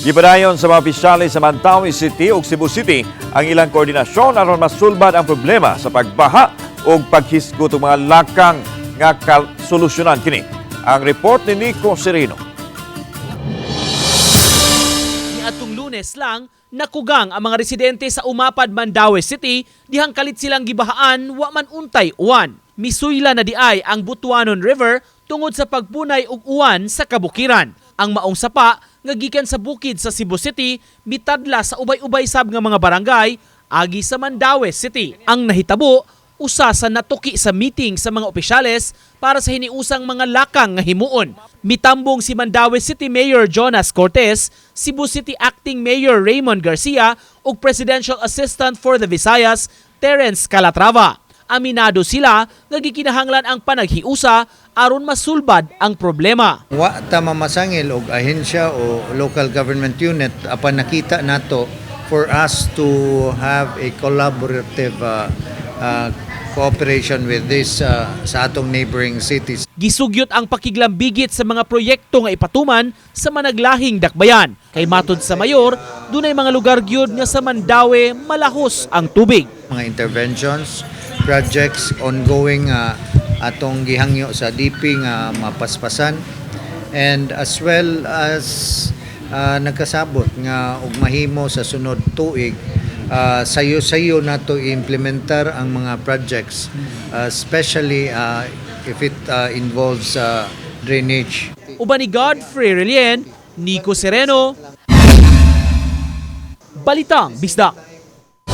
Gipadayon sa mga opisyales sa Mantawi City ug Cebu City ang ilang koordinasyon aron masulbad ang problema sa pagbaha o paghisgot ng mga lakang nga solusyonan kini. Ang report ni Nico Sereno. Niadtong lunes lang, nakugang ang mga residente sa Umapad, Mandaue City, dihang kalit silang gibahaan wa man untay uwan. Misuyla na di ay ang Butuanon River tungod sa pagpunay og uwan sa kabukiran. Ang maong sapa nga gikan sa bukid sa Cebu City mitadla sa ubay-ubay sab nga mga barangay agi sa Mandaue City. Ang nahitabo usa sa natuki sa meeting sa mga opisyales para sa hiniusang mga lakang nga himuon. Mitambong si Mandaue City Mayor Jonas Cortez, Cebu City Acting Mayor Raymond Garcia ug Presidential Assistant for the Visayas Terence Calatrava. Aminado sila nga gikinahanglan ang panaghiusa aron masulbad ang problema. Wa ta mamasangil og ahensya o local government unit apan nakita nato for us to have a collaborative uh, uh, cooperation with this uh, sa atong neighboring cities. Gisugyot ang pakiglambigit sa mga proyekto nga ipatuman sa managlahing dakbayan. Kay matod sa mayor, dunay mga lugar gyud nga sa Mandaue malahos ang tubig. Mga interventions, projects ongoing uh, atong gihangyo sa DP nga mapaspasan. And as well as uh, nagkasabot nga og mahimo sa sunod tuig uh, sayo-sayo nato implementar ang mga projects uh, especially uh, if it uh, involves uh, drainage. Uban ni Godfrey Relien, Nico Sereno, Balitang Bisdak.